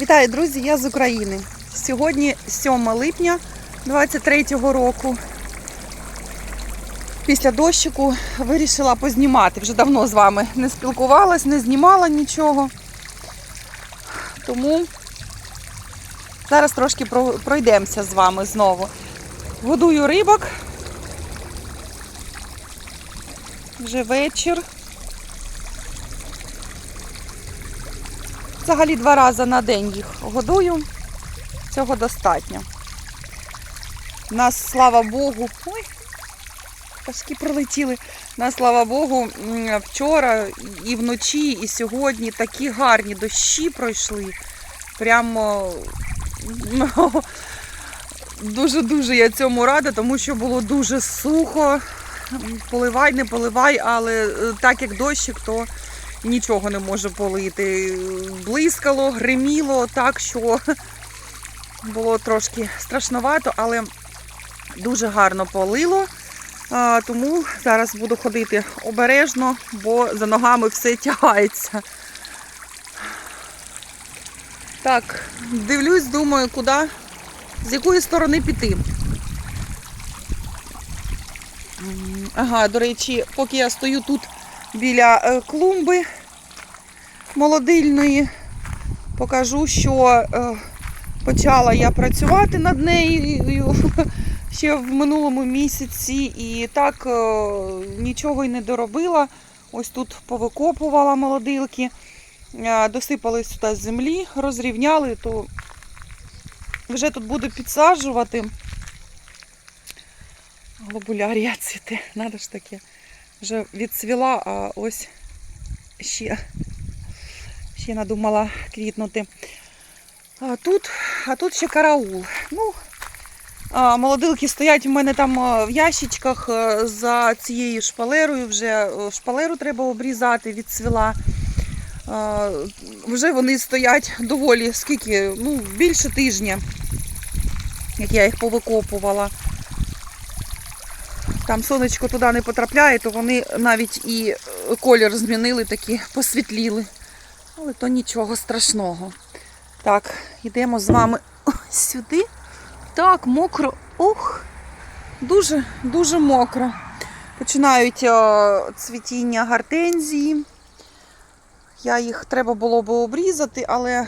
Вітаю, друзі! Я з України. Сьогодні 7 липня 23-го року. Після дощику вирішила познімати. Вже давно з вами не спілкувалась, не знімала нічого. Тому зараз трошки пройдемося з вами знову. Годую рибок. Вже вечір. Взагалі два рази на день їх годую. Цього достатньо. У нас, слава Богу, ой, пташки пролетіли. У нас, слава Богу, вчора і вночі, і сьогодні такі гарні дощі пройшли. Прямо ну, дуже-дуже я цьому рада, тому що було дуже сухо. Поливай, не поливай, але е, так як дощик, то нічого не може полити. Блискало, гриміло так, що було трошки страшновато, але дуже гарно полило. Тому зараз буду ходити обережно, бо за ногами все тягається. Так, дивлюсь, думаю, куди, з якої сторони піти. Ага, до речі, поки я стою тут біля е, клумби молодильної, покажу, що е, почала я працювати над нею ще в минулому місяці і так е, нічого й не доробила. Ось тут повикопувала молодилки, досипали сюди землі, розрівняли, то вже тут буду підсаджувати. Глобулярія цвіте, надо ж таке. Вже відцвіла, а ось ще, ще надумала квітнути. А тут, а тут ще караул. Ну, а, молодилки стоять у мене там в ящичках за цією шпалерою. Вже е, шпалеру треба обрізати, відцвіла. А, Вже вони стоять доволі скільки, ну, більше тижня, як я їх повикопувала. Там сонечко туди не потрапляє, то вони навіть і е, колір змінили, такі посвітліли. Але то нічого страшного. Так, йдемо з вами ось сюди. Так, мокро. Ух, дуже, дуже мокро. Починають е, цвітіння гортензії. Я їх треба було би обрізати, але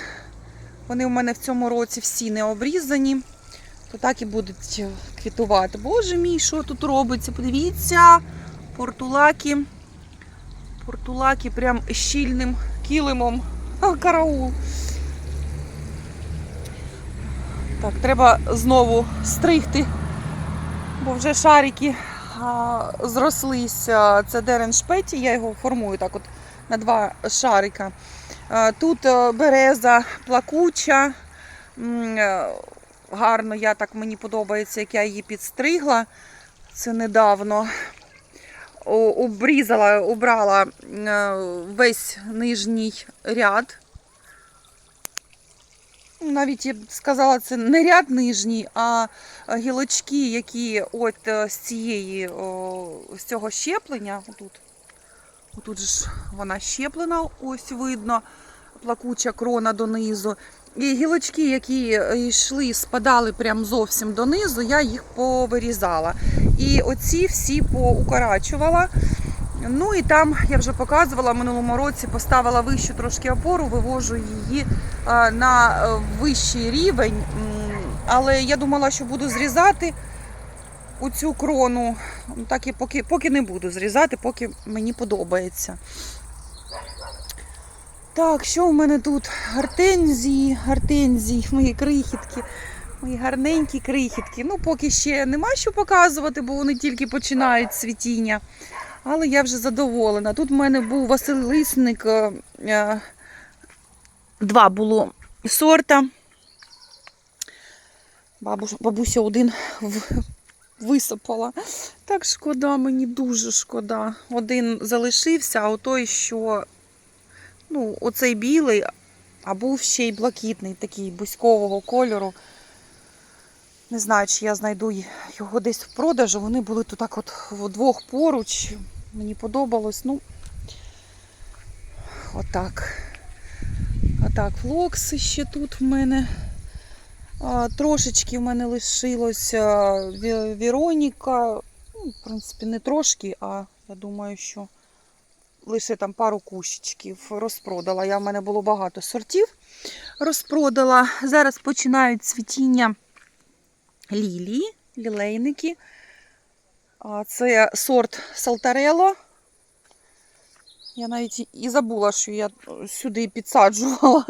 вони у мене в цьому році всі не обрізані то так і будуть е, квітувати. Боже мій, що тут робиться? Подивіться, портулаки. Портулаки прям щільним килимом. Караул. Так, треба знову стригти, бо вже шарики а, зрослися. Це дерен шпеті, я його формую так от на два шарика. А, Тут е, береза плакуча. Гарно, я так мені подобається, як я її підстригла. Це недавно. Обрізала, обрала е, весь нижній ряд. Навіть я б сказала, це не ряд нижній, а гілочки, які от е, з цієї, з цього щеплення, отут, отут ж вона щеплена, ось видно, плакуча крона донизу. І гілочки, які е, йшли, спадали прям зовсім донизу, я їх повирізала. І оці всі поукорачувала. Ну і там я вже показувала минулому році, поставила вищу трошки опору, вивожу її е, на е, вищий рівень. Але я думала, що буду зрізати у цю крону. Так і поки, поки не буду зрізати, поки мені подобається. Так, що в мене тут? Гортензії, гортензії, мої крихітки, мої гарненькі крихітки. Ну, поки ще нема що показувати, бо вони тільки починають цвітіння. Але я вже задоволена. Тут в мене був Василисник, е, е, два було сорта. Бабуся один висипала. Так шкода, мені дуже шкода. Один залишився, а той, що ну, оцей білий, а був ще й блакитний, такий бузькового кольору. Не знаю, чи я знайду його десь в продажу. Вони були тут так от вдвох поруч. Мені подобалось. Ну, отак. Так, флокси ще тут в мене. А, трошечки в мене лишилося Ві- Віроніка. Ну, в принципі, не трошки, а я думаю, що лише там пару кущичків розпродала. Я в мене було багато сортів. Розпродала. Зараз починають цвітіння лілії, лілейники. Це сорт Салтарело. Я навіть і- забула, що я сюди підсаджувала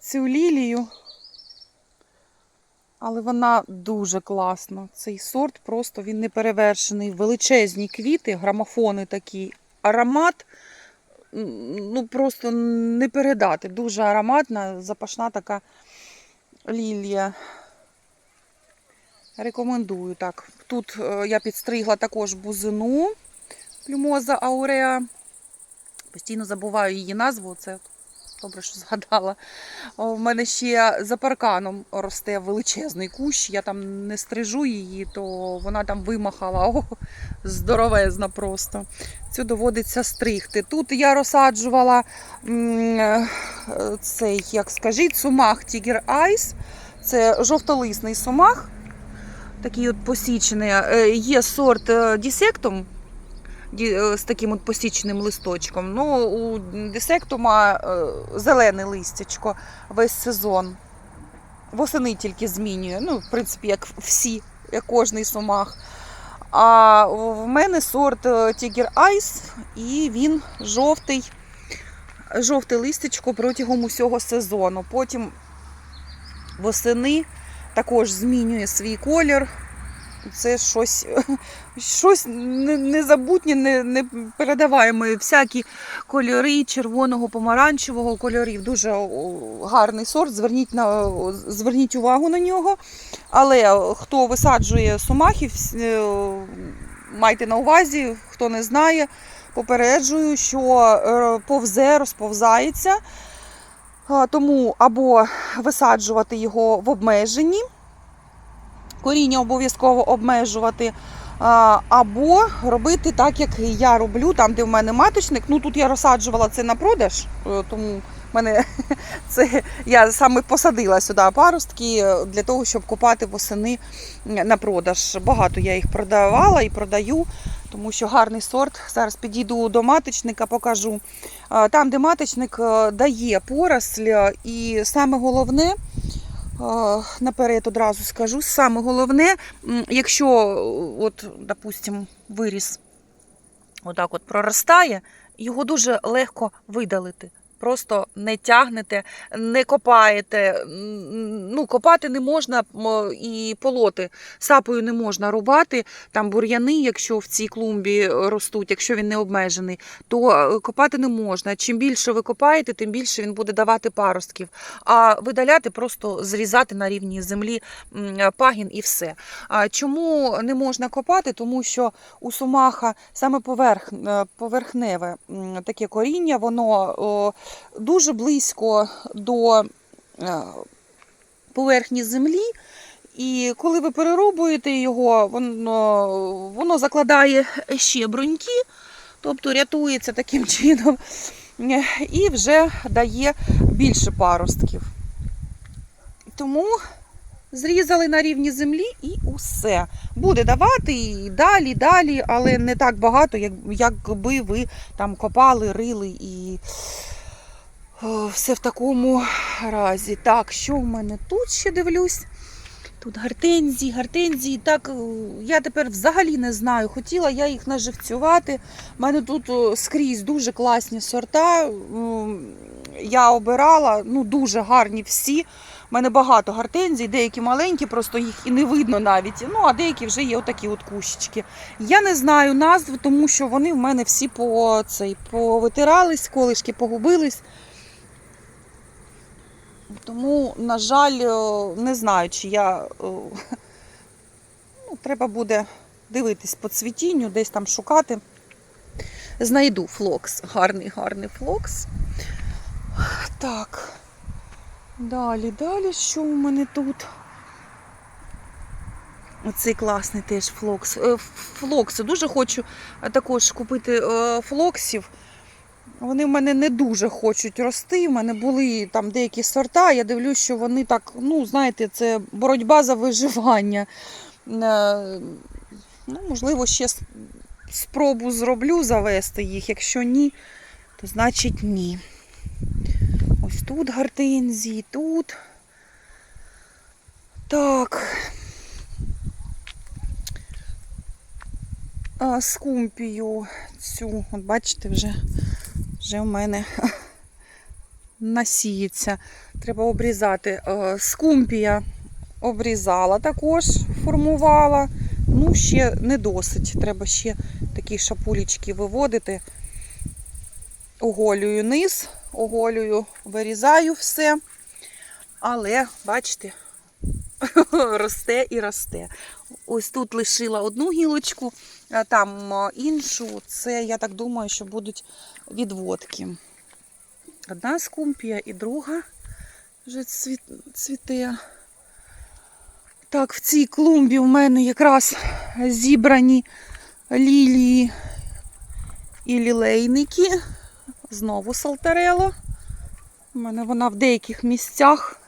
цю лілію. Але вона дуже класна. Цей сорт просто він не перевершений. Величезні квіти, грамофони такі. Аромат ну просто не передати. Дуже ароматна, запашна така лілія. Рекомендую так. Тут е, я підстригла також бузину плюмоза ауреа. Постійно забуваю її назву. Це добре, що згадала. В мене ще за парканом росте величезний кущ. Я там не стрижу її, то вона там вимахала. О, здоровезна просто. Цю доводиться стригти. Тут я розсаджувала е, цей, як скажіть, сумах Tiger Eyes. Це жовтолисний сумах. Такий от посічений. Е, Є сорт е, Дісектум ді- е, з таким от посіченим листочком. Ну, у десектума е, зелене листячко весь сезон. Восени тільки змінює. Ну, в принципі, як всі, як кожний сумах. А в мене сорт е, Tiger Ice, і він жовтий, жовте листячко протягом усього сезону. Потім восени також змінює свій колір. Це щось, щось незабутнє, не, не передаваємо. Всякі кольори червоного, помаранчевого кольорів. Дуже гарний сорт. Зверніть, на, зверніть увагу на нього. Але хто висаджує сумахів, е, майте на увазі, хто не знає, попереджую, що е, повзе, розповзається. Тому або висаджувати його в обмеженні, коріння обов'язково обмежувати, або робити так, як я роблю, там, де в мене маточник. Ну тут я розсаджувала це на продаж, е, тому мене це я саме посадила сюди паростки е, для того, щоб купати восени на продаж. Багато я їх продавала і продаю. Тому що гарний сорт. Зараз підійду до маточника, покажу. Там, де маточник е, дає поросль, е, і саме головне, е, наперед одразу скажу, саме головне, якщо, е, от, допустимо, виріс отак от проростає, його дуже легко видалити. Просто не тягнете, не копаєте. Ну, копати не можна і полоти. Сапою не можна рубати. Там бур'яни, якщо в цій клумбі ростуть, якщо він не обмежений, то е, копати не можна. Чим більше ви копаєте, тим більше він буде давати паростків. А видаляти, просто зрізати на рівні землі пагін і все. Чому не можна копати? Тому що у сумаха саме поверх, е, поверхневе таке коріння, воно дуже близько до е, поверхні землі. І коли ви переробуєте його, воно, воно закладає ще бруньки, тобто рятується таким чином е, і вже дає більше паростків. Тому зрізали на рівні землі і усе. Буде давати і далі, далі, але не так багато, як, якби ви там копали, рили і все в такому разі. Так, що в мене тут ще дивлюсь? Тут гортензії, гортензії. Так, е, я тепер взагалі не знаю. Хотіла я їх наживцювати. У мене тут скрізь дуже класні сорта. Я обирала, ну дуже гарні всі. У мене багато гортензій, деякі маленькі, просто їх і не видно навіть. Ну, а деякі вже є отакі от кущички. Я не знаю назв, тому що вони в мене всі по цей повитирались, колишки погубились. Тому, на жаль, е, не знаю, чи я. е, Ну, треба буде дивитись по цвітінню, десь там шукати. Знайду флокс. Гарний, гарний флокс. Так. Далі, далі, що у мене тут? Оцей класний теж флокс. Е, Флокси. Дуже хочу також купити флоксів. Вони в мене не дуже хочуть рости. У мене були там деякі сорта. Я дивлюсь, що вони так, ну, знаєте, це боротьба за виживання. Е, Ну, можливо, ще спробу зроблю завести їх. Якщо ні, то значить ні. Ось тут гортензії, тут. Так. А, скумпію цю, от бачите, вже, вже в мене насіється. Треба обрізати. Е, Скумпія обрізала також, формувала. Ну, ще не досить. Треба ще такі шапулечки виводити. Оголюю низ, оголюю, вирізаю все. Але, бачите, росте і росте. Ось тут лишила одну гілочку, там іншу. Це, я так думаю, що будуть відводки. Одна скумпія і друга вже цвіте. Так, в цій клумбі в мене якраз зібрані лілії і лілейники. Знову салтарела. У мене вона в деяких місцях,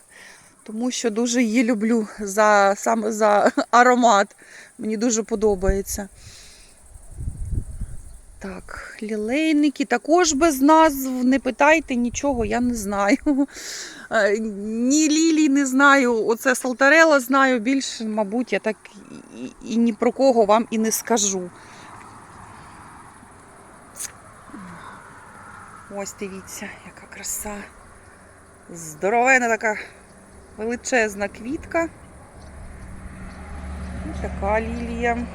тому що дуже її люблю за, саме за аромат. Мені дуже подобається. Так, лілейники також без назв. Не питайте нічого, я не знаю. Е, Ні лілій не знаю. Оце салтарела знаю. Більше, мабуть, я так і, ні про кого вам і не скажу. Ось дивіться, яка краса. Здоровена така величезна квітка. І така лілія.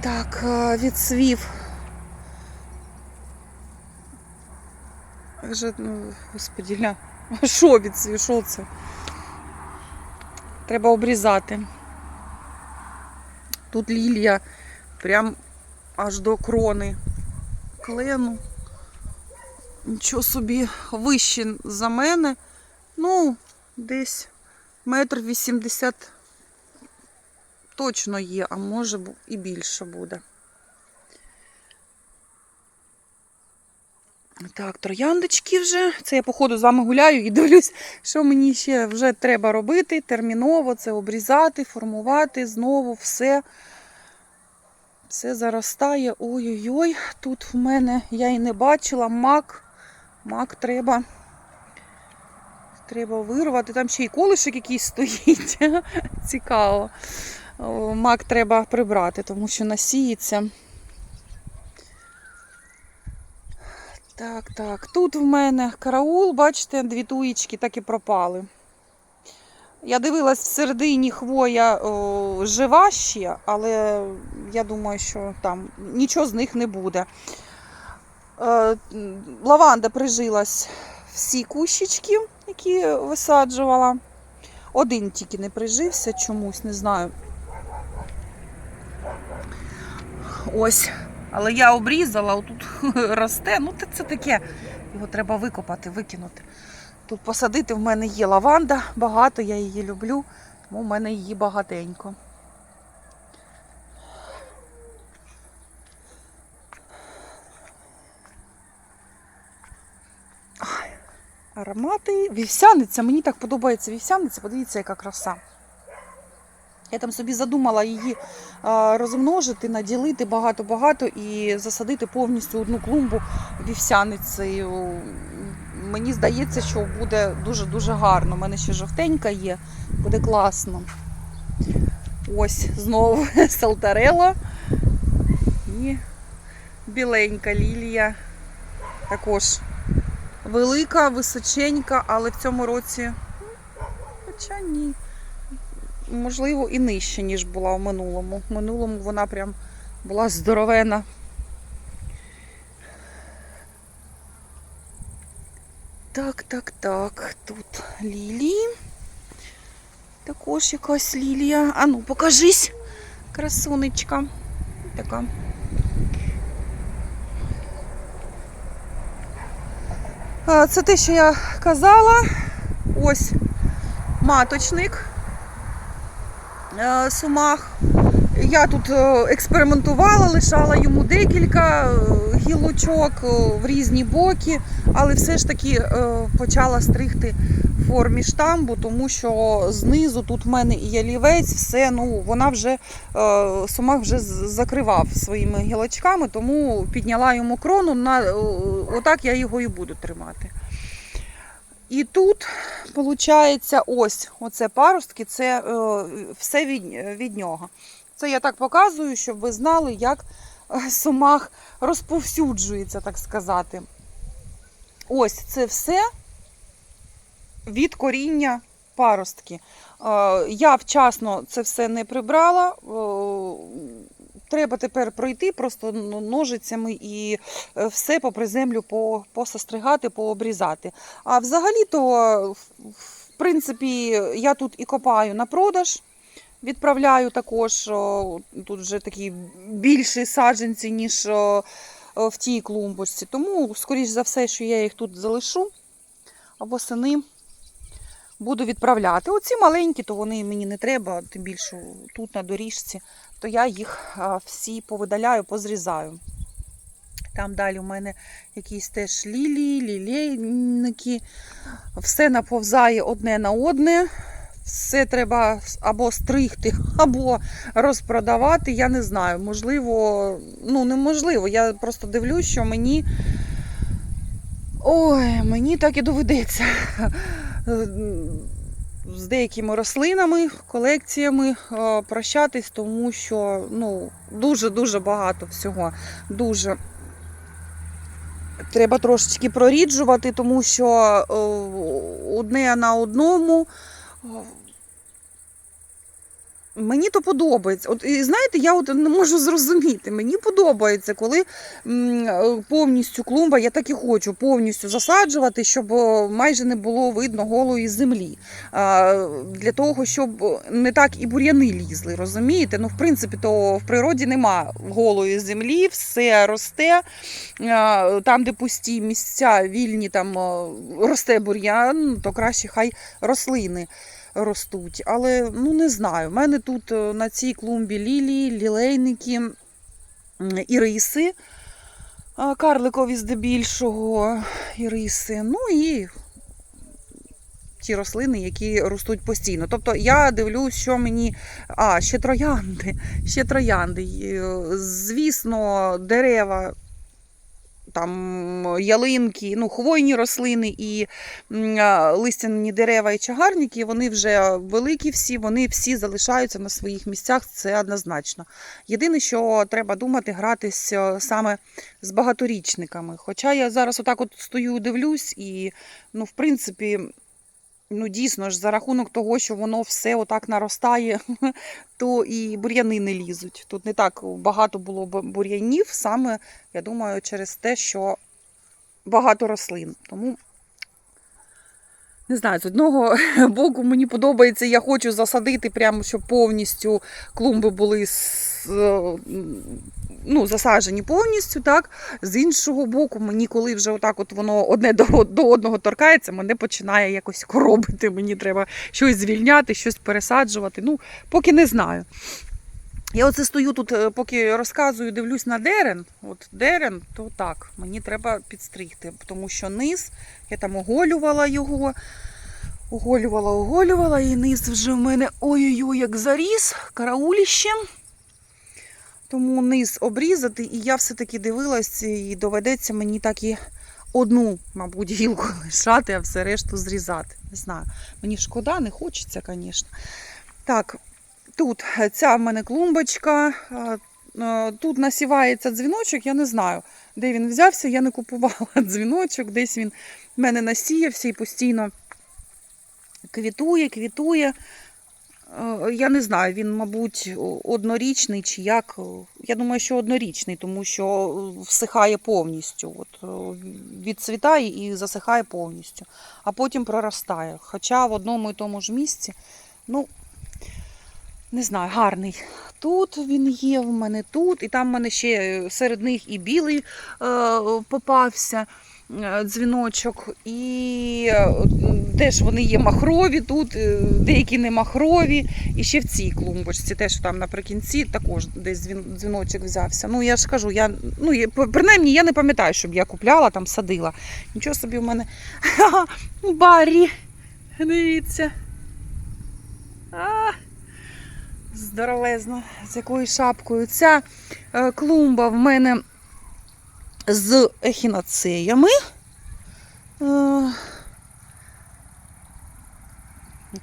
Так, е, відсвів. Вже, ну, господі, гля. Що відсвів? Що це? Треба обрізати. Тут лілія прям аж до крони клену. Нічого собі вище за мене. Ну, десь метр вісімдесят точно є, а може і більше буде. Так, трояндочки вже. Це я, походу, з вами гуляю і дивлюсь, що мені ще вже треба робити. Терміново це обрізати, формувати знову все. Все заростає. Ой-ой-ой, тут в мене я і не бачила мак. Мак треба. Треба вирвати. Там ще й колишок якийсь стоїть. Цікаво. Мак треба прибрати, тому що насіється. Так, так. Тут в мене караул, бачите, дві туїчки так і пропали. Я дивилась всередині хвоя о, жива ще, але я думаю, що там нічого з них не буде. Е, лаванда прижилась всі кущички, які висаджувала. Один тільки не прижився чомусь, не знаю. Ось. Але я обрізала, отут росте. Ну, це, таке. Його треба викопати, викинути. Тут посадити в мене є лаванда, багато, я її люблю, тому в мене її багатенько. Аромати. Вівсяниця, мені так подобається вівсяниця, подивіться, яка краса. Я там собі задумала її розмножити, наділити багато-багато і засадити повністю одну клумбу вівсяницею. Мені здається, що буде дуже-дуже гарно. У мене ще жовтенька є, буде класно. Ось знову салтарела і біленька лілія. Також велика, височенька, але в цьому році, хоча ні можливо, і нижче, ніж була в минулому. В минулому вона прям була здоровена. Так, так, так. Тут лілії. Також якась лілія. А ну, покажись, красунечка. Така. Це те, що я казала. Ось маточник. Е, сумах. я тут е, експериментувала, лишала йому декілька е, гілочок в різні боки, але все ж таки почала стригти в формі штамбу, тому що знизу тут в мене і ялівець, все, ну вона вже сумах вже закривав своїми гілочками, тому підняла йому крону. На, отак я його і буду тримати. І тут, виходить, ось оце паростки, це е, все від, від нього. Це я так показую, щоб ви знали, як е, сумах розповсюджується, так сказати. Ось це все від коріння паростки. Е, Я вчасно це все не прибрала. Треба тепер пройти просто ну, ножицями і е, все по приземлю посостригати, пообрізати. А взагалі-то, в- принципі, я тут і копаю на продаж. Відправляю також о, тут вже такі більші саджанці, ніж в тій клумбочці. Тому, скоріш за все, що я їх тут залишу, а восени буду відправляти. Оці маленькі, то вони мені не треба, тим більше тут на доріжці, то я їх всі повидаляю, позрізаю. Там далі у мене якісь теж лілії, лілейники. Все наповзає одне на одне. Все треба або стригти, або розпродавати. Я не знаю. Можливо, ну неможливо. Я просто дивлюсь, що мені. Ой, мені так і доведеться з деякими рослинами, колекціями е, прощатись, тому що ну, дуже-дуже багато всього. Дуже треба трошечки проріджувати, тому що е, одне на одному. Е, Мені то подобається. От і знаєте, я от не можу зрозуміти. Мені подобається, коли м, е, повністю клумба, я так і хочу повністю засаджувати, щоб майже не було видно голої землі. А, Для того, щоб не так і бур'яни лізли, розумієте? Ну, в принципі, то в природі нема голої землі, все росте. А, Там, де пусті місця, вільні, там росте бур'ян, то краще хай рослини ростуть. Але ну не знаю. У мене тут е, на цій клумбі лілії, лілейники, іриси, карликові здебільшого іриси. Ну і ті рослини, які ростуть постійно. Тобто я дивлюсь, що мені. А, ще троянди. Ще троянди. Е, Звісно, дерева. Там ялинки, ну, хвойні рослини і листяні дерева і чагарники, вони вже великі всі, вони всі залишаються на своїх місцях, це однозначно. Єдине, що треба думати, гратись е, саме з багаторічниками. Хоча я зараз отак от стою, дивлюсь, і, ну, в принципі, ну, дійсно ж, за рахунок того, що воно все отак наростає, то і бур'яни не лізуть. Тут не так багато було бур'янів, саме, я думаю, через те, що багато рослин. Тому не знаю, з одного боку мені подобається, я хочу засадити прямо, щоб повністю клумби були е, ну, засаджені повністю. так. З іншого боку, мені коли вже отак от воно одне до, до одного торкається, мене починає якось коробити. Мені треба щось звільняти, щось пересаджувати. Ну, поки не знаю. Я оце стою тут, е, поки розказую, дивлюсь на дерен. От дерен, то так, мені треба підстригти, тому що низ, я там оголювала його, оголювала, оголювала, і низ вже в мене ой-ой-ой, як заріс, карауліщем. Тому низ обрізати, і я все-таки дивилась, і доведеться мені так і одну, мабуть, гілку лишати, а все решту зрізати. Не знаю. Мені шкода, не хочеться, звісно. Так, тут ця в мене клумбочка. Тут насівається дзвіночок, я не знаю, де він взявся, я не купувала дзвіночок, десь він в мене насіявся і постійно квітує, квітує. Е, Я не знаю, він, мабуть, однорічний чи як. Я думаю, що однорічний, тому що всихає повністю. От, е, відцвітає і засихає повністю, а потім проростає. Хоча в одному і тому ж місці, ну, не знаю, гарний. Тут він є, в мене тут, і там в мене ще серед них і білий е, попався. Е, дзвіночок, і е, теж вони є махрові тут, е, деякі не махрові. І ще в цій клумбочці, теж там наприкінці також десь дзвіночок взявся. Ну я ж кажу, я ну принаймні я не пам'ятаю, щоб я купляла там, садила. Нічого собі в мене. Баррі. Дивіться. А, здоровезно, з якою шапкою. Ця клумба в мене з ехінацеями. Е,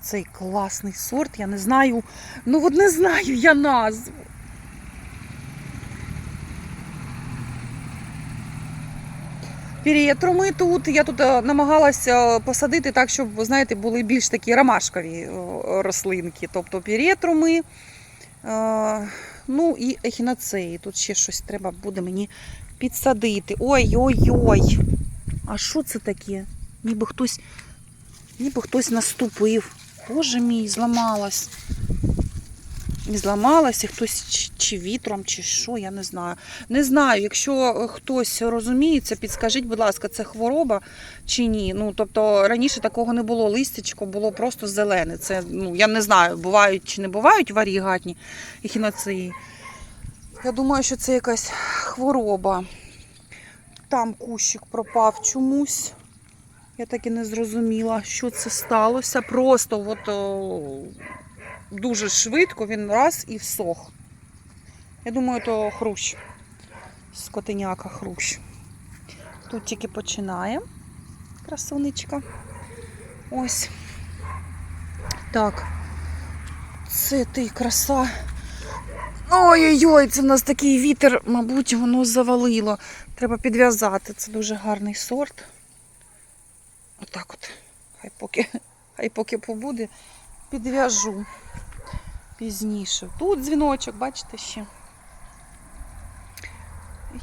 цей класний сорт, я не знаю. Ну, от не знаю я назву. Перетруми тут. Я тут е, намагалася посадити так, щоб, знаєте, були більш такі ромашкові е, рослинки. Тобто перетруми, ну і ехінацеї. Тут ще щось треба буде мені підсадити. Ой-ой-ой. А що це таке? Ніби хтось, ніби хтось наступив. Боже мій, зламалась. І зламалася, хтось чи, вітром, чи що, я не знаю. Не знаю, якщо е, хтось розуміється, підскажіть, будь ласка, це хвороба чи ні. Ну, тобто раніше такого не було, листячко було просто зелене. Це, ну, я не знаю, бувають чи не бувають варігатні ехінацеї. Я думаю, що це якась хвороба. Там кущик пропав чомусь. Я так і не зрозуміла, що це сталося. Просто от, о, дуже швидко він раз і всох. Я думаю, то хрущ. Скотиняка хрущ. Тут тільки починає красунечка. Ось. Так. Це ти краса. Ой-ой-ой, це в нас такий вітер, мабуть, воно завалило. Треба підв'язати. Це дуже гарний сорт. Отак от. Хай поки, хай поки побуде, підв'яжу пізніше. Тут дзвіночок, бачите ще.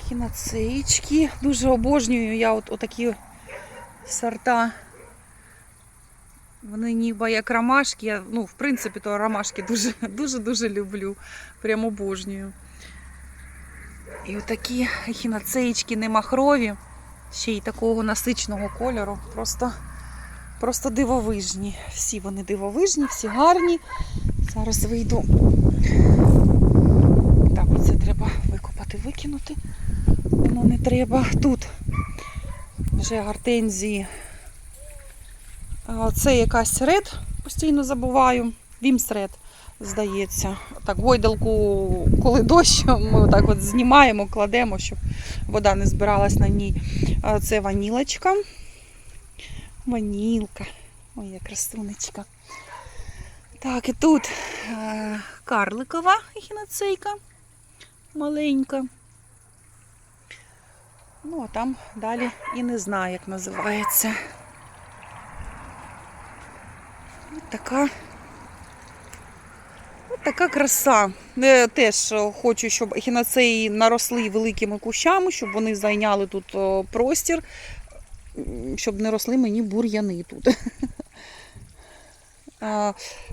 Хінацеїчки. Дуже обожнюю я от отакі сорта. Вони ніби як ромашки. Я, ну, в принципі, то ромашки дуже, дуже, дуже люблю. Прям обожнюю. І отакі хіноцеїчки не махрові, ще й такого насичного кольору. Просто, просто дивовижні. Всі вони дивовижні, всі гарні. Зараз вийду. Так, оце треба викопати, викинути. Воно не треба. Тут вже гортензії. Це якась ред, постійно забуваю. Вімсред, здається. Так, гойдалку, коли дощ, ми так от знімаємо, кладемо, щоб вода не збиралась на ній. Це ванілочка. Ванілка. Яка красунечка. Так, і тут е, карликова ехінацейка маленька. Ну, а там далі і не знаю, як називається. Ось така. Така краса. Е, Теж е, хочу, щоб ехінацеї наросли великими кущами, щоб вони зайняли тут простір, щоб не росли мені бур'яни тут.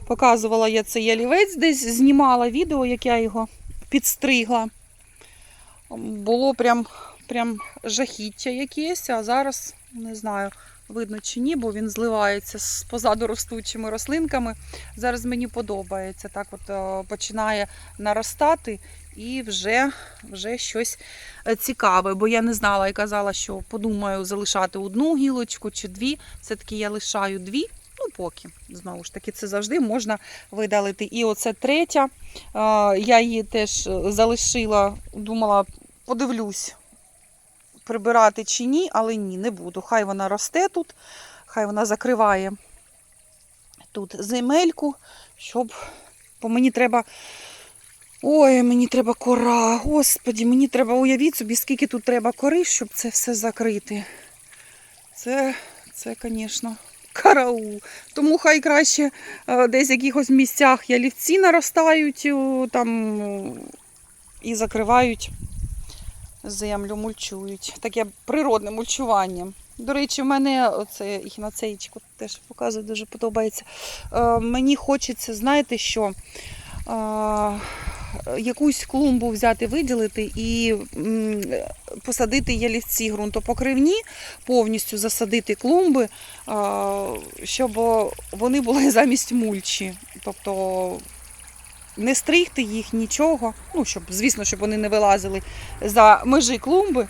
Показувала я цей ялівець, десь знімала відео, як я його підстригла. Було прям, прям жахіття якесь, а зараз не знаю, видно чи ні, бо він зливається з позаду ростучими рослинками. Зараз мені подобається. Так от е, починає наростати і вже, вже щось е, цікаве. Бо я не знала і казала, що подумаю залишати одну гілочку чи дві. Все-таки я лишаю дві. Ну, поки, знову ж таки, це завжди можна видалити. І оце третя. е, Я її теж залишила, думала, подивлюсь, прибирати чи ні, але ні, не буду. Хай вона росте тут, хай вона закриває тут земельку, щоб. Бо мені треба. Ой, мені треба кора. Господі, мені треба уявіть собі, скільки тут треба кори, щоб це все закрити. Це, це, звісно, караул. Тому хай краще е, десь в якихось місцях ялівці наростають там і закривають землю, мульчують. Таке природне мульчування. До речі, в мене оце ехінацеїчку теж показую, дуже подобається. Е, мені хочеться, знаєте що? Е, якусь клумбу взяти, виділити і м, посадити ялівці ґрунтопокривні, повністю засадити клумби, а, щоб вони були замість мульчі. Тобто не стригти їх нічого, ну, щоб, звісно, щоб вони не вилазили за межі клумби.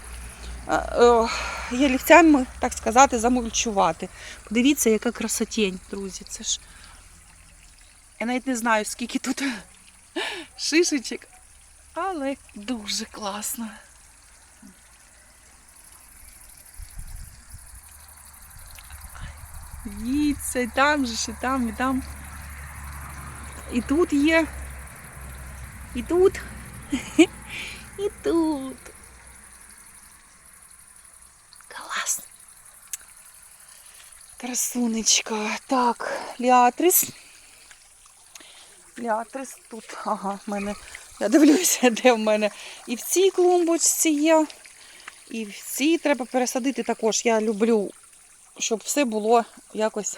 а, е, так сказати, замульчувати. Подивіться, яка красотень, друзі. Це ж. Я навіть не знаю, скільки тут шишечок, але дуже класно. Дивіться, і там же, і там, і там. І тут є. І тут. І тут. Клас. Красунечка. Так, Ліатрис. Ліатрис тут. Ага, в мене. Я дивлюся, де в мене. І в цій клумбочці є. І в цій треба пересадити також. Я люблю, щоб все було якось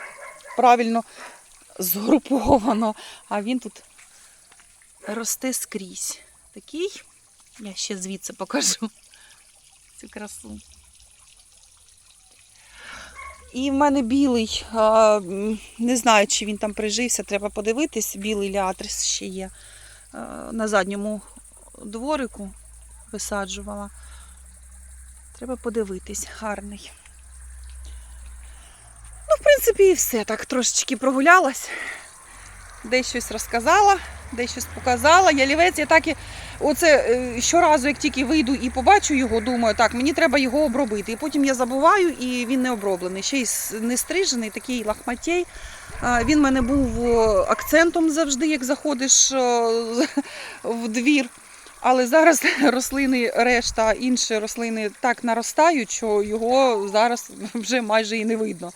правильно згруповано. А він тут росте скрізь. Такий. Я ще звідси покажу цю красу. І в мене білий, не знаю, чи він там прижився, треба подивитись. Білий ліатрис ще є. На задньому дворику висаджувала. Треба подивитись, гарний. Ну, в принципі, і все. Так трошечки прогулялась, десь щось розказала, десь показала. Ялівець я так і оце е, щоразу, як тільки вийду і побачу його, думаю, так, мені треба його обробити. І потім я забуваю, і він не оброблений. Ще й не стрижений, такий лахматєй. Він в мене був акцентом завжди, як заходиш в двір. Але зараз рослини, решта інші рослини так наростають, що його зараз вже майже і не видно,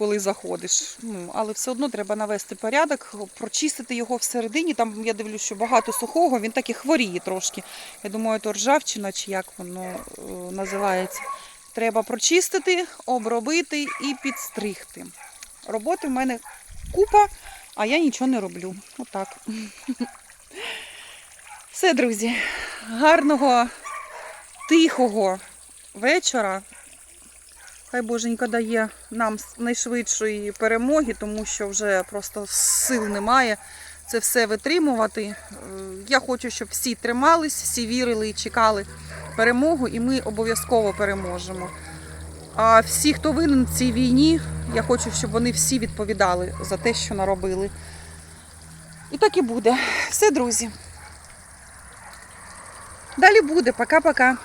коли заходиш. Ну, але все одно треба навести порядок, прочистити його всередині. Там я дивлюсь, що багато сухого, він так і хворіє трошки. Я думаю, то ржавчина чи як воно е, називається. Треба прочистити, обробити і підстригти. Роботи в мене купа, а я нічого не роблю. Отак. Все, друзі, гарного, тихого вечора. Хай Боженька дає нам найшвидшої перемоги, тому що вже просто сил немає це все витримувати. Е, Я хочу, щоб всі тримались, всі вірили і чекали перемогу, і ми обов'язково переможемо. А всі, хто винен в цій війні, я хочу, щоб вони всі відповідали за те, що наробили. І так і буде. Все, друзі. Далі буде. Пока-пока.